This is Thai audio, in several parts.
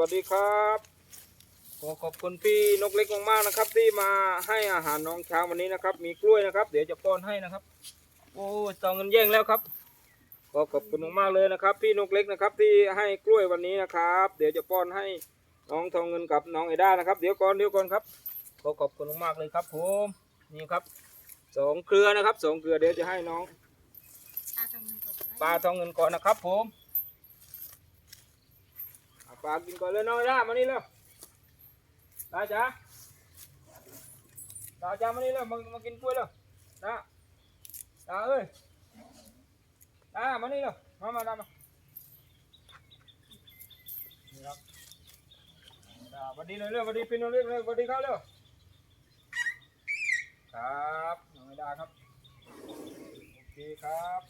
วัสดีครับขอขอบคุณพี่นกเล็กมากๆนะครับ ที่มาให้อาหารน้องช้างวันนี้นะครับ มีกล้วยนะครับ เดี๋ยวจะป้อนให้นะครับ โอ้ยจองเงินแย่งแล้วครับขอขอบคุณมากๆเลยนะครับ พี่นกเล็กนะครับ ที่ให้กล้วยวันนี้นะครับ เดี๋ยวจะป้อนให้น้องทองเงินกับน้องไอด้านะครับ เดี๋ยวก่อนเดี๋ยวก่อนครับขอขอบคุณมากๆเลยครับผมนี่ครับสองเครือนะครับสองเครือเดี๋ยวจะให้น้องตาทำเงินสดแล้วปลาทองเงินก่อนนะครับผมเอา ปลากินก่อนเลยน้องย่ามานี่เร็วตาจ๋าตาจ๋ามานี่เร็วมามากินกล้วยเร็วตาตาเอ้ยตามานี่เร็วมามาตามานี่ครับตาสวัสดีเลยเร็วสวัสดีพี่น้องเร็วเร็วสวัสดีครับเร็วครับน้องไอดาครับโอเคครับ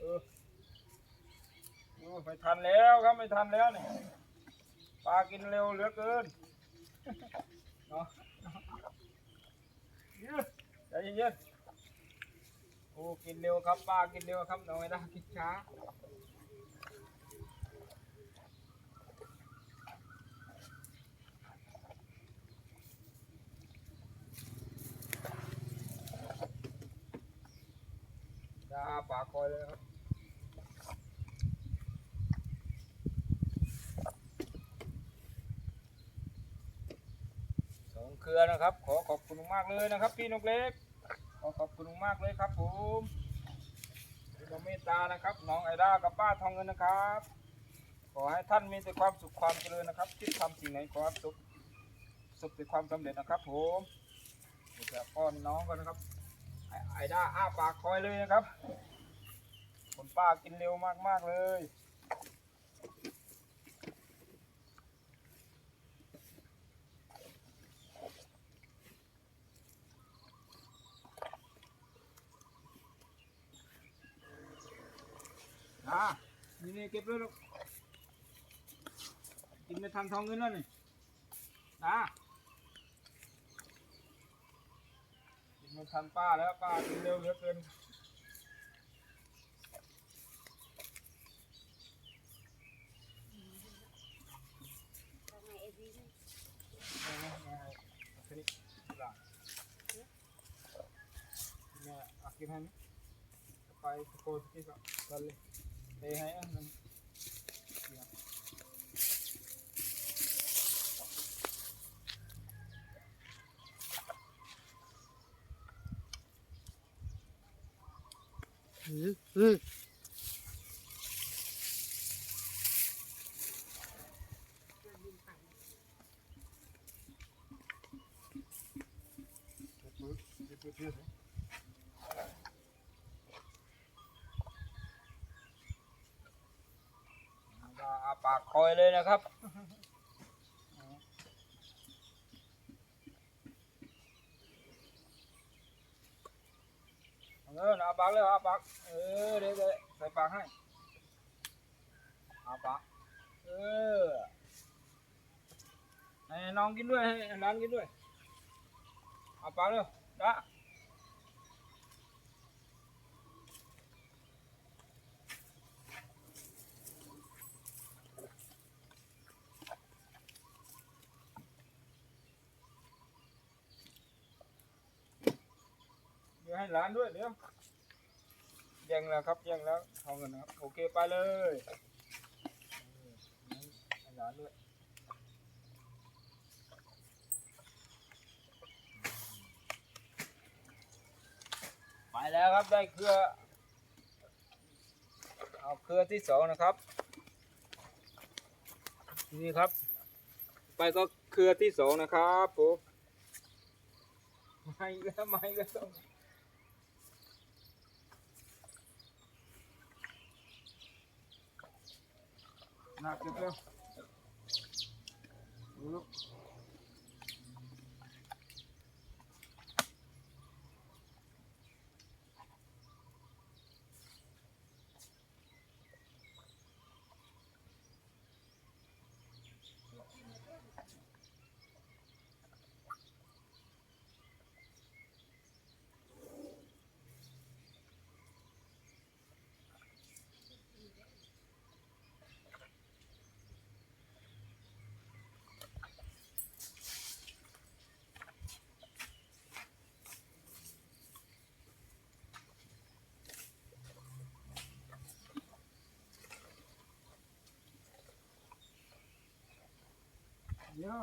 เออโอ้ ไม่ทันแล้วครับไม่ทันแล้วเนี่ยปลากินเร็วเหลือเกินเนาะเยอะใจเย็นๆโอ้กินเร็วครับปลากินเร็วครับน้องไอ้ดากินช้าดาปลาคอยเลยครับ สอง เครือนะครับ ขอขอบคุณมากเลยนะครับ พี่นกเล็ก ขอขอบคุณมากเลยครับผมที่เมตตานะครับ น้องไอด้ากับป้าทองเงินนะครับ ขอให้ท่านมีแต่ความสุขความเจริญนะครับ คิดทำสิ่งไหนขอให้สุขสุขแต่ความสำเร็จนะครับ ผมเดี๋ยวจะป้อนน้องกันนะครับไอไอด้าอ้าปากคอยเลยนะครับคุณป้ากินเร็วมากๆเลย อ่านี่นี่เก็บเลยลูกกินไม่ทันทองเงินแล้วนี่อ่ากินไม่ทันป้าแล้วป้ากินเร็วเหลือเกินทำไมเอวีนี่เอาไงเอาไงเอาทีนี้ล่ะเนี่ยอากินให้ไหมไปตะโกนที่ก็ตันเลย เทให้อะนั่นเนี่ย อาปาก คอยเลยนะครับ เอาเงินอาปากเลยอาปากเออเดี๋ยวเดี๋ยใส่ปากให้อาปากเออให้น้องกินด้วยให้ร้านกินด้วยอาปากเลยจ้า ดี๋ยวให้ร้านด้วยเดี๋ยวแย่งแล้วครับแย่งแล้วเอาเงินนะครับโอเคไปเลยให้ร้านด้วยไปแล้วครับได้เครือเอาเครือที่สองนะครับ นี่ครับ ไปก็เครือที่สองนะครับผมไม่ก็ไม่ก็ต้อ หนักเก็บเร็วดูลูก เดี๋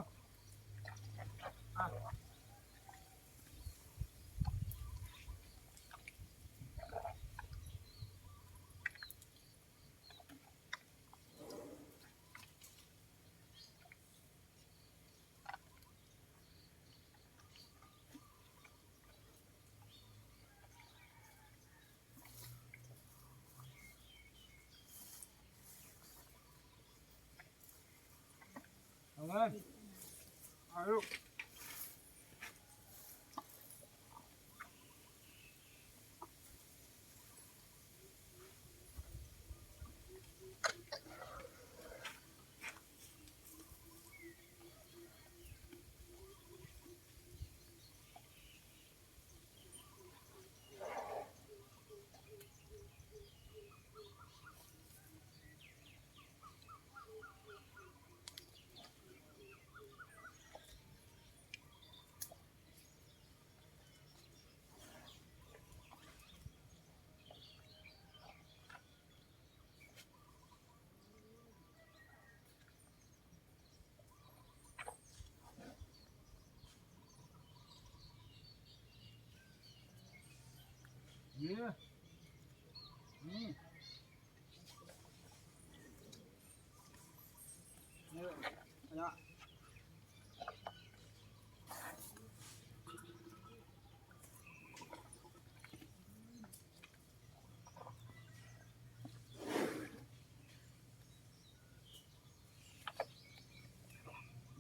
ยวอะเอาเลยเอาลูก เยอะนี่เยอะ เยอะ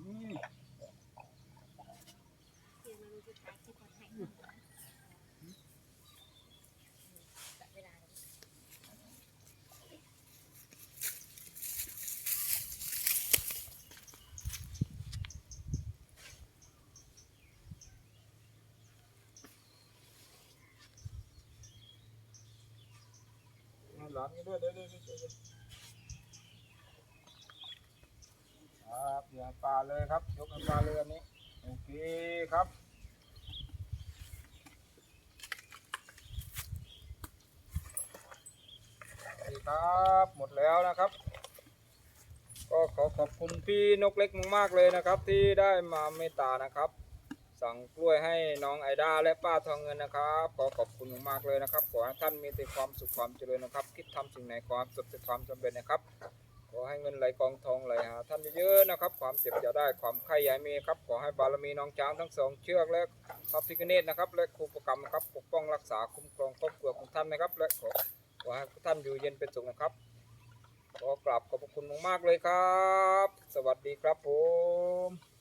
นี่เดี๋ยวเราจะถ่ายคลิปมาให้จับเวลาเลย เอา หลานนด้วยเดี๋ยวเดี๋ยวเดี๋ยวเดี๋ยวครับเดี๋ยวปลาเลยครับ ยกปลาเลยอันนี้ โอเคครับนี่ครับหมดแล้วนะครับ ก็ขอขอบคุณพี่นกเล็กมากๆเลยนะครับ ที่ได้มาเมตตานะครับ สั่งกล้วยให้น้องไอดาและป้าทองเงินนะครับขอขอบคุณมากเลยนะครับขอให้ท่านมีแต่ความสุขความเจริญนะครับ คิดทำสิ่งไหนความสุขแต่ความสำเร็จนะครับ ขอให้เงินไหลกองทองไหลหาท่านเยอะๆนะครับ ความเจ็บอย่าได้ความไข่อย่มีครับขอให้บารมีน้องช้างทั้งสองเชือกและพระพิฆเนศนะครับ และครูประกรรมนะครับปกป้องรักษาคุ้มครองครอบครัวของท่านนะครับ และขอขอให้ท่านอยู่เย็นเป็นสุขนะครับขอกราบขอบคุณมากๆเลยครับ สวัสดีครับผม